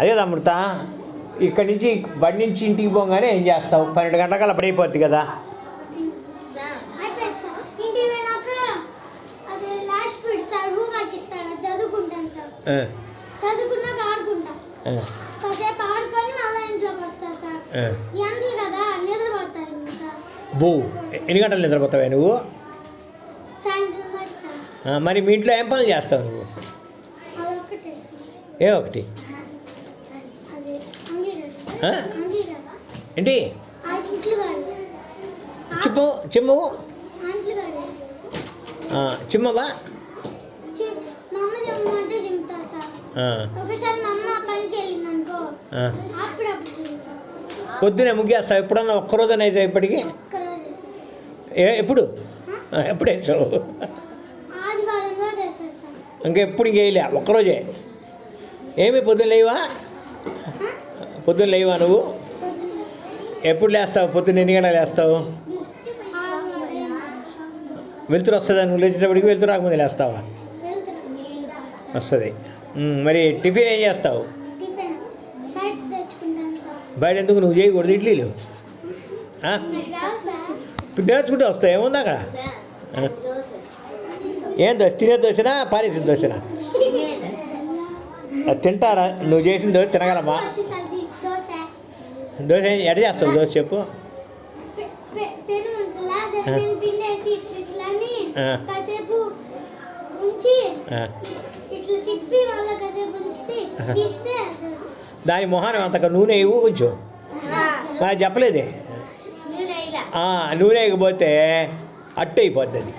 అదే అమృత ఇక్కడి నుంచి బండి నుంచి ఇంటికి పోగానే ఏం చేస్తావు? పన్నెండు గంటలకల్లా అప్పుడు అయిపోద్ది కదా. చదువుకున్నాక ఆడుకుంటా. కాసేపు ఆడుకొని మళ్ళీ ఇంట్లోకి వస్తా సార్. ఎండలు కదా నిద్రపోతాను సార్. బో ఎన్ని గంటలు నిద్రపోతావే నువ్వు? సాయంత్రం మరి మీ ఇంట్లో ఏం పనులు చేస్తావు నువ్వు? ఏ ఒకటి అది అంగీరా ఆ? సార్ అంగీరా ఏంటి? చిమ్ము చిమ్ము చిమ్మవా పొద్దునే ముగ్గేస్తావు ఎప్పుడన్నా ఒక్కరోజున అయితే ఇప్పటికి? ఏ ఎప్పుడు? ఎప్పుడు వేసావు? ఇంకా ఎప్పుడు ఇంకేయలే ఒక్కరోజే. ఏమి పొద్దున లేవా? పొద్దున్న లేవా నువ్వు? ఎప్పుడు లేస్తావు? పొద్దున్న ఎన్ని గంటలు లేస్తావు. వెళ్తురు వస్తుందా? నువ్వు లేచేటప్పటికి వెళ్తురు రాకముందు లేస్తావా? వస్తుంది. మరి టిఫిన్ ఏం చేస్తావు? బయట ఎందుకు నువ్వు చేయకూడదు ఇడ్లీలు? నేర్చుకుంటే వస్తావు ఏముంది అక్కడ? ఏం దోశ? తినే దోశనా? పారేసిన దోశనా? తింటారా? నువ్వు చేసిన దోశ తినగలమా? వచ్చేసరికి దోశ ఎట చేస్తావు దోశ చెప్పు. దాని మొహానం అంతగా నూనె ఇవ్వు కొంచెం. నాకు చెప్పలేదే? ఆ, నూనె ఇకపోతే అట్టు అయిపోద్ది అది.